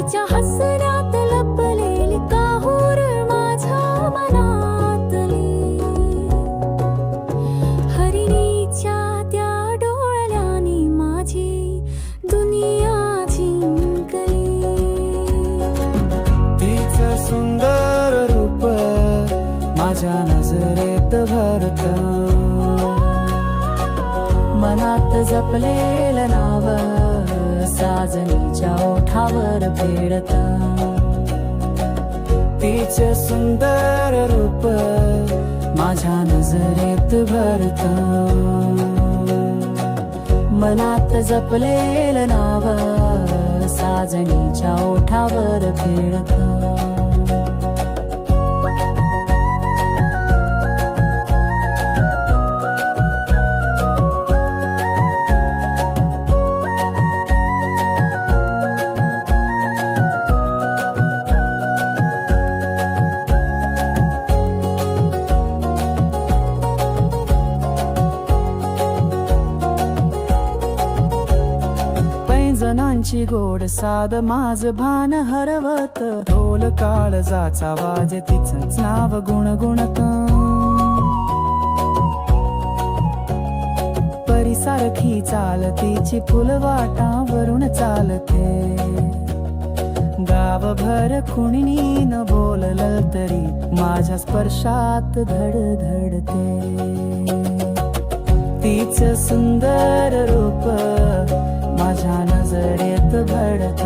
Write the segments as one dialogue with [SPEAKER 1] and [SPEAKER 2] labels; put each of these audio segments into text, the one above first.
[SPEAKER 1] तिच्या हसण्यात लपलेली काहूर माझ्या मनातली. हरिणीच्या त्या डोळ्यानी माझी दुनिया जिंकली.
[SPEAKER 2] तिच सुंदर रूप माझ्या नजरेत भरत. मनात जपलेलं नाव ओठावर फेडत तिचे सुंदर रूप माझ्या नजरेत भरत मनात जपलेलं नाव साजणीच्या ओठावर फेडत त्यांची गोड साध माझ भान हरवत. ढोल काळजाचा वाज तिच नाव गुणगुणत परिसारखी चालतीची फुलवाटावरून चालते. गावभर कुणी न बोललं तरी माझ्या स्पर्शात धडधडते. तीच सुंदर रूप माझ्या नजरेत भडत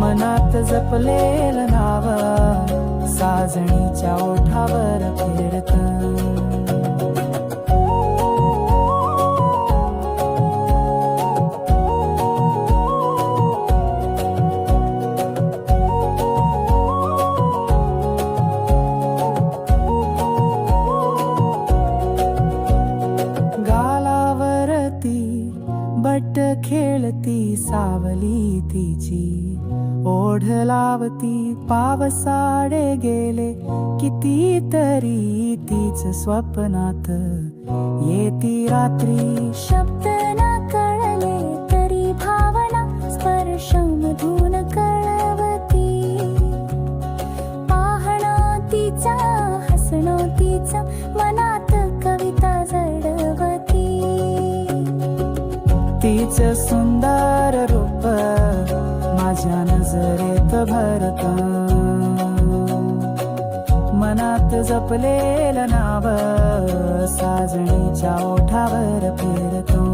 [SPEAKER 2] मनात जपलेलं नाव साजणीच्या ओठावर फिरत तिची ओढ लावती पावसाडे गेले. कितीतरी तीच स्वप्नात. येती रात्री
[SPEAKER 1] शब्द
[SPEAKER 2] तीच सुंदर रूप माझ्या नजरेत भरत. मनात जपलेलं नाव साजणीच्या ओठावर फिरतो.